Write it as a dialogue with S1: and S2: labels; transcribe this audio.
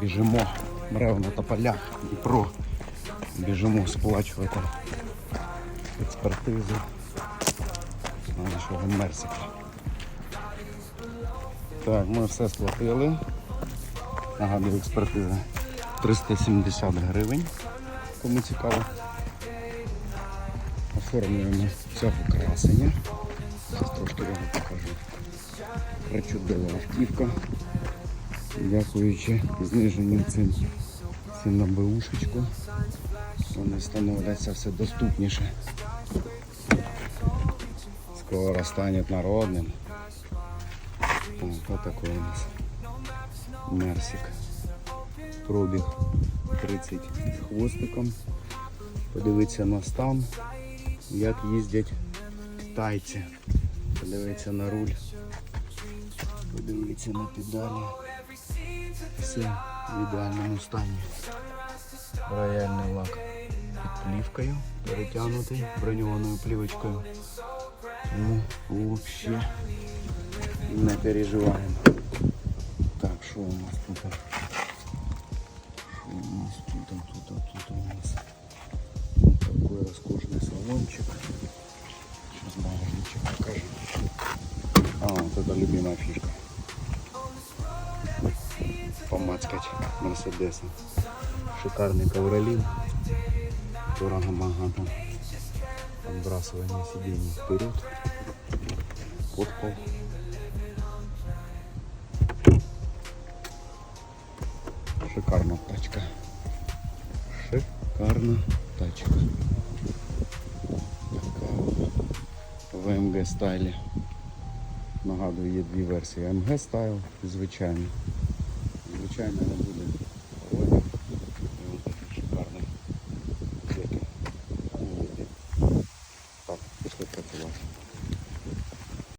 S1: Біжимо. Мревна та поля. Дніпро. Біжимо сплачувати експертизу нашого мерсика. Так, ми все сплатили. Нагадую, експертиза 370 гривень. Кому цікаво. Оформлюємо цього красення. Зараз трошки його покажу. Причудова автівка. Дякуючи зниженню цін, цін на БУшечку. Вони становляться все доступніше. Скоро станет народним. Вот такой у нас Мерсик. Пробіг 30 з хвостиком. Подивитися на стан, як їздять китайці. Подивитися на руль. Подивитися на педалі. Все в ідеальному стані. Рояльний лак під плівкою, перетягнутий броньованою плівочкою. Ну, взагалі не переживаємо. Так, що у нас тут? Що у нас тут, тут, тут, тут у нас? Вот такой роскошный салончик. Сейчас багажничек покажу. А, вот это любимая фишка. Помацкать Мерседеса. Шикарный ковролин. Дорого-богато. Отбрасывание сидений вперед. Под. Шикарна тачка. Шикарна тачка. Така в АМГ стайлі. Нагадую, є дві версії. АМГ стайл звичайно. Звичайно не